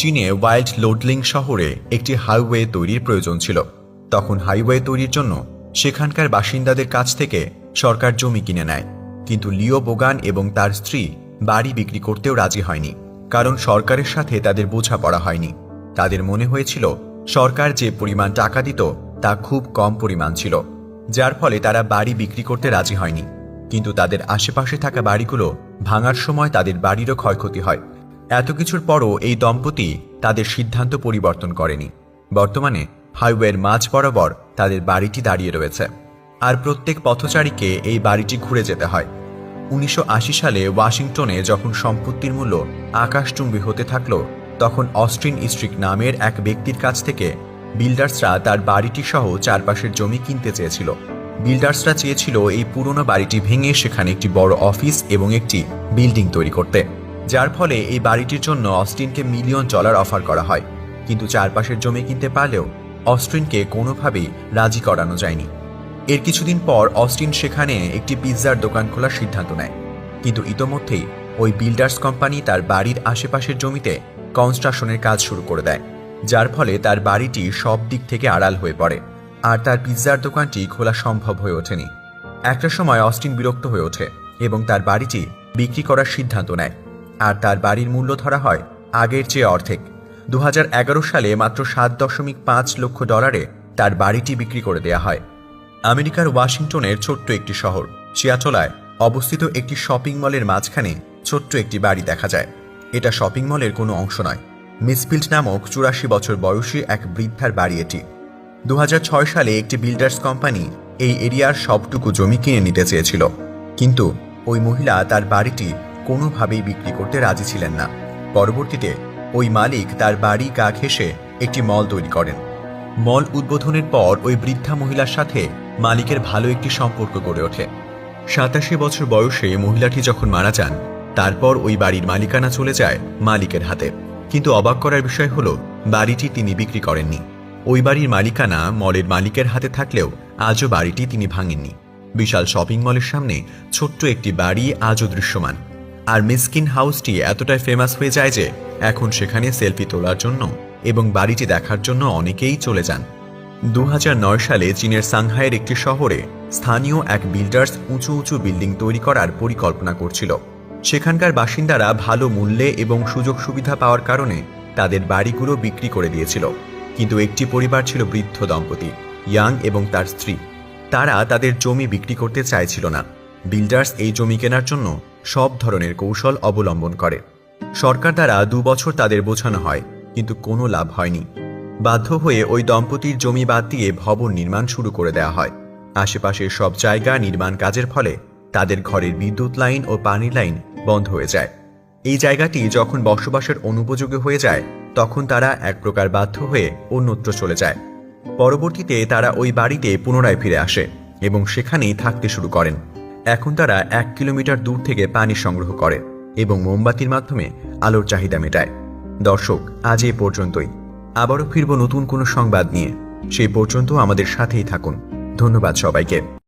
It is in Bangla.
চীনে ওয়াইল্ড লোডলিং শহরে একটি হাইওয়ে তৈরির প্রয়োজন ছিল। তখন হাইওয়ে তৈরির জন্য সেখানকার বাসিন্দাদের কাছ থেকে সরকার জমি কিনে নেয়। কিন্তু লিও বোগান এবং তার স্ত্রী বাড়ি বিক্রি করতেও রাজি হয়নি, কারণ সরকারের সাথে তাদের বোঝাপড়া হয়নি। তাদের মনে হয়েছিল, সরকার যে পরিমাণ টাকা দিত তা খুব কম পরিমাণ ছিল, যার ফলে তারা বাড়ি বিক্রি করতে রাজি হয়নি। কিন্তু তাদের আশেপাশে থাকা বাড়িগুলো ভাঙার সময় তাদের বাড়িরও ক্ষয়ক্ষতি হয়। এত কিছুর পরও এই দম্পতি তাদের সিদ্ধান্ত পরিবর্তন করেনি। বর্তমানে হাইওয়ের মাঝ বরাবর তাদের বাড়িটি দাঁড়িয়ে রয়েছে। আর প্রত্যেক পথচারীকে এই বাড়িটি ঘুরে যেতে হয়। উনিশশো আশি সালে ওয়াশিংটনে যখন সম্পত্তির মূল্য আকাশচুম্বী হতে থাকল, তখন অস্ট্রিন ইস্ট্রিক নামের এক ব্যক্তির কাছ থেকে বিল্ডার্সরা তার বাড়িটি সহ চারপাশের জমি কিনতে চেয়েছিল। বিল্ডার্সরা চেয়েছিল এই পুরনো বাড়িটি ভেঙে সেখানে একটি বড় অফিস এবং একটি বিল্ডিং তৈরি করতে। যার ফলে এই বাড়িটির জন্য অস্টিনকে মিলিয়ন ডলার অফার করা হয়। কিন্তু চারপাশের জমি কিনতে পারলেও অস্টিনকে কোনোভাবেই রাজি করানো যায়নি। এর কিছুদিন পর অস্টিন সেখানে একটি পিৎজার দোকান খোলার সিদ্ধান্ত নেয়। কিন্তু ইতোমধ্যেই ওই বিল্ডার্স কোম্পানি তার বাড়ির আশেপাশের জমিতে কনস্ট্রাকশনের কাজ শুরু করে দেয়, যার ফলে তার বাড়িটি সব দিক থেকে আড়াল হয়ে পড়ে, আর তার পিৎজার দোকানটি খোলা সম্ভব হয়ে ওঠেনি। একটা সময় অস্টিন বিরক্ত হয়ে ওঠে এবং তার বাড়িটি বিক্রি করার সিদ্ধান্ত নেয়। আর তার বাড়ির মূল্য ধরা হয় আগের চেয়ে অর্ধেক। দু হাজার এগারো সালে মাত্র সাত দশমিক পাঁচ লক্ষ ডলারে তার বাড়িটি বিক্রি করে দেয়া হয়। আমেরিকার ওয়াশিংটনের ছোট্ট একটি শহর সিয়াটলায় অবস্থিত একটি শপিং মলের মাঝখানে ছোট্ট একটি বাড়ি দেখা যায়। এটা শপিং মলের কোনো অংশ নয়। মিসফিল্ড নামক চুরাশি বছর বয়সী এক বৃদ্ধার বাড়ি এটি। দু হাজার ছয় সালে একটি বিল্ডার্স কোম্পানি এই এরিয়ার সবটুকু জমি কিনে নিতে চেয়েছিল। কিন্তু ওই মহিলা তার বাড়িটি কোনোভাবেই বিক্রি করতে রাজি ছিলেন না। পরবর্তীতে ওই মালিক তার বাড়ি গা ঘেঁষে একটি মল তৈরি করেন। মল উদ্বোধনের পর ওই বৃদ্ধা মহিলার সাথে মালিকের ভালো একটি সম্পর্ক গড়ে ওঠে। সাতাশি বছর বয়সে মহিলাটি যখন মারা যান, তারপর ওই বাড়ির মালিকানা চলে যায় মালিকের হাতে। কিন্তু অবাক করার বিষয় হল, বাড়িটি তিনি বিক্রি করেননি। ওই বাড়ির মালিকানা মলের মালিকের হাতে থাকলেও আজও বাড়িটি তিনি ভাঙেননি। বিশাল শপিং মলের সামনে ছোট্ট একটি বাড়ি আজও দৃশ্যমান। আর মিসকিন হাউসটি এতটাই ফেমাস হয়ে যায় যে এখন সেখানে সেলফি তোলার জন্য এবং বাড়িটি দেখার জন্য অনেকেই চলে যান। দু হাজার নয় সালে চীনের সাংহাইয়ের একটি শহরে স্থানীয় এক বিল্ডার্স উঁচু উঁচু বিল্ডিং তৈরি করার পরিকল্পনা করছিল। সেখানকার বাসিন্দারা ভালো মূল্যে এবং সুযোগ সুবিধা পাওয়ার কারণে তাদের বাড়িগুলো বিক্রি করে দিয়েছিল। কিন্তু একটি পরিবার ছিল বৃদ্ধ দম্পতি ইয়াং এবং তার স্ত্রী। তারা তাদের জমি বিক্রি করতে চাইছিল না। বিল্ডার্স এই জমি কেনার জন্য সব ধরনের কৌশল অবলম্বন করে। সরকার দ্বারা দু বছর তাদের বোঝানো হয়, কিন্তু কোনো লাভ হয়নি। বাধ্য হয়ে ওই দম্পতির জমি বাদ দিয়ে ভবন নির্মাণ শুরু করে দেওয়া হয়। আশেপাশের সব জায়গা নির্মাণ কাজের ফলে তাদের ঘরের বিদ্যুৎ লাইন ও পানির লাইন বন্ধ হয়ে যায়। এই জায়গাটি যখন বসবাসের অনুপযোগী হয়ে যায়, তখন তারা এক প্রকার বাধ্য হয়ে অন্যত্র চলে যায়। পরবর্তীতে তারা ওই বাড়িতে পুনরায় ফিরে আসে এবং সেখানেই থাকতে শুরু করেন। এখন তারা এক কিলোমিটার দূর থেকে পানি সংগ্রহ করে এবং মোমবাতির মাধ্যমে আলোর চাহিদা মেটায়। দর্শক, আজ এ পর্যন্তই। আবারও ফিরব নতুন কোনো সংবাদ নিয়ে। সেই পর্যন্ত আমাদের সাথেই থাকুন। ধন্যবাদ সবাইকে।